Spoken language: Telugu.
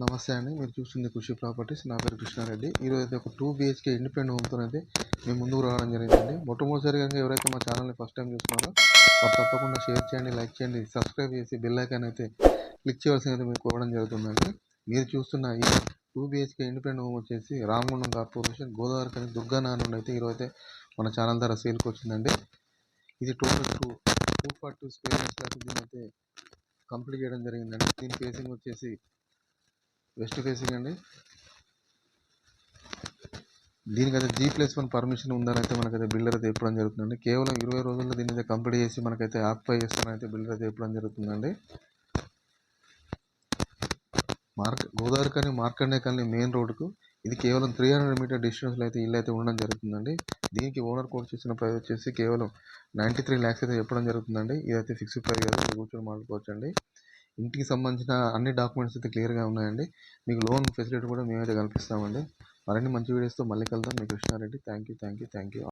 నమస్తే అండి. మీరు చూస్తుంది కృషి ప్రాపర్టీస్. నా పేరు కృష్ణారెడ్డి. ఈరోజు అయితే ఒక టూ బిహెచ్కే ఇండిపెండెంట్ హోమ్తో అయితే మేము ముందుకు రావడం జరిగిందండి. మొట్టమొదటిసారిగా ఎవరైతే మా ఛానల్ని ఫస్ట్ టైం చూస్తున్నారో వారు తప్పకుండా షేర్ చేయండి లైక్ చేయండి సబ్స్క్రైబ్ చేసి బెల్ ఐకాన్ అయితే క్లిక్ చేయవలసింది అయితే మీకు కోవడం జరుగుతుందండి. మీరు చూస్తున్న ఈ టూ బిహెచ్కే ఇండిపెండెంట్ హోమ్ వచ్చేసి రామగుండం కార్పొరేషన్ గోదావరి కానీ దుర్గా నుండి అయితే ఈరోజు అయితే మన ఛానల్ ద్వారా సేల్కి వచ్చిందండి. ఇది total two two forty two square meters అయితే కంప్లీట్ చేయడం జరిగిందండి. దీని ఫేసింగ్ వచ్చేసి వెస్ట్ ఫేసింగ్ అండి? దీనికైతే జీ ప్లస్ వన్ పర్మిషన్ ఉందని అయితే మనకైతే బిల్డర్ అయితే ఇవ్వడం జరుగుతుందండి. కేవలం ఇరవై రోజుల్లో దీని అయితే కంప్లీట్ చేసి మనకైతే ఆక్యుపై చేస్తానని అయితే బిల్డర్ అయితే చెప్పడం జరుగుతుందండి. మార్కెట్ గోదావరి కానీ మార్కండే కానీ మెయిన్ రోడ్కు ఇది కేవలం త్రీ హండ్రెడ్ మీటర్ డిస్టెన్స్లో అయితే ఇల్లు అయితే ఉండడం జరుగుతుందండి. దీనికి ఓనర్ కోట్ చేసిన ప్రైస్ వచ్చేసి కేవలం నైంటీ త్రీ ల్యాక్స్ అయితే చెప్పడం జరుగుతుందండి. ఇదైతే ఫిక్స్డ్ ప్రైస్ అయితే కూర్చొని మాట్లాడుకోవచ్చు అండి ఇంటికి సంబంధించిన అన్ని డాక్యుమెంట్స్ అయితే క్లియర్గా ఉన్నాయండి. మీకు లోన్ ఫెసిలిటీ కూడా మేమైతే కల్పిస్తామండి. మరిన్ని మంచి వీడియోస్తో మళ్ళీ కలుద్దాం. మీ Krishna Reddy. Thank you thank you thank you